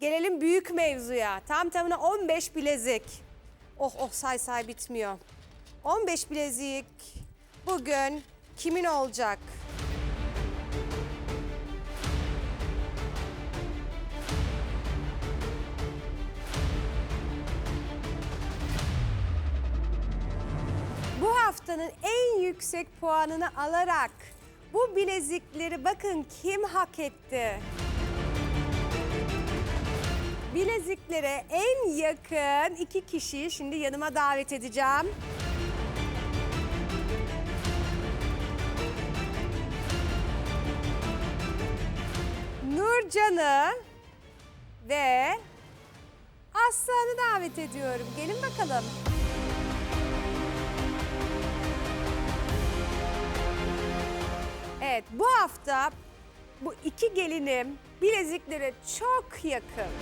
Gelelim büyük mevzuya. Tam tamına 15 bilezik. Oh oh say say bitmiyor. 15 bilezik bugün kimin olacak? Bu haftanın en yüksek puanını alarak bu bilezikleri bakın kim hak etti? Bileziklere en yakın iki kişiyi şimdi yanıma davet edeceğim. Nurcan'ı ve Aslan'ı davet ediyorum. Gelin bakalım. Evet bu hafta bu iki gelinim bileziklere çok yakın.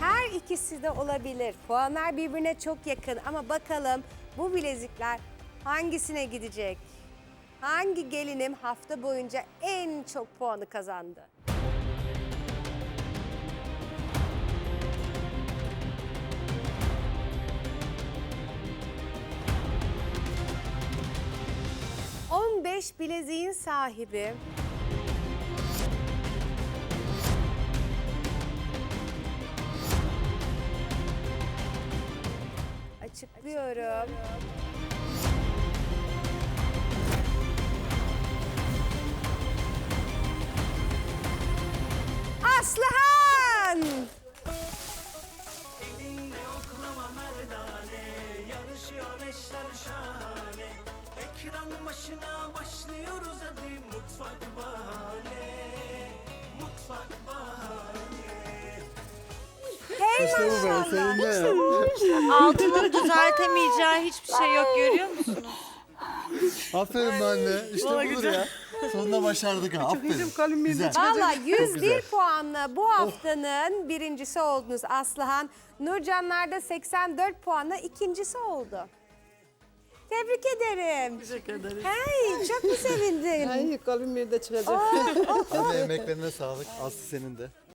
Her ikisi de olabilir. Puanlar birbirine çok yakın ama bakalım bu bilezikler hangisine gidecek? Hangi gelinim hafta boyunca en çok puanı kazandı? ...15 bileziğin sahibi... Açıklıyorum. Aslıhan! Ekran başına başlıyoruz hadi Mutfak bahane İşte bu be senin de. Altının düzeltemeyeceği hiçbir şey yok görüyor musunuz? Aferin anne. İşte budur ya. Sonunda başardık ha. Aferin. Güzel. Valla Çok 101 güzel. puanla bu haftanın birincisi oldunuz Aslıhan. Nurcanlar da 84 puanla ikincisi oldu. Tebrik ederim. Teşekkür ederim. Hey çok mu sevindin? Ay kalbim bir de çıkacak. Anne emeklerine sağlık. Aslı senin de.